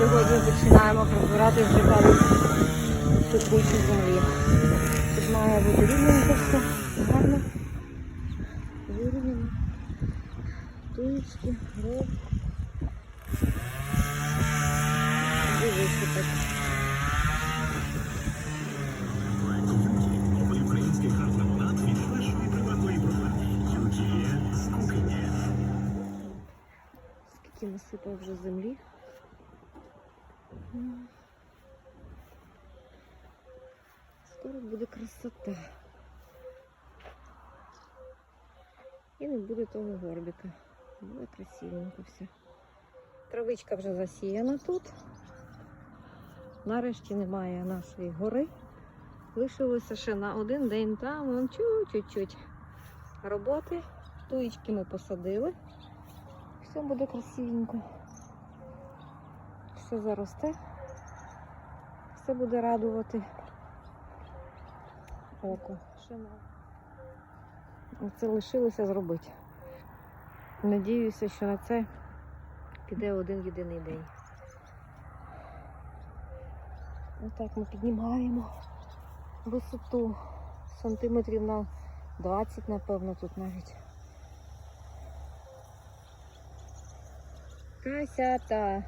Сьогодні починаємо прибирати вже цю кучу землі. Тут має бути рівненько все, гарно. Вирівняно. Туєчки, роб. І висипати. Скільки насипав вже землі. Скоро буде красота. І не буде того горбика. Буде красивенько все. Травичка вже засіяна тут. Нарешті немає нашої гори. Лишилося ще на один день там, чуть-чуть роботи. Туєчки ми посадили. Все буде красивенько. Все заросте. Все буде радувати око. Оце лишилося зробити. Надіюся, що на це піде один єдиний день. Отак ми піднімаємо висоту сантиметрів на 20, напевно, тут навіть. Красота.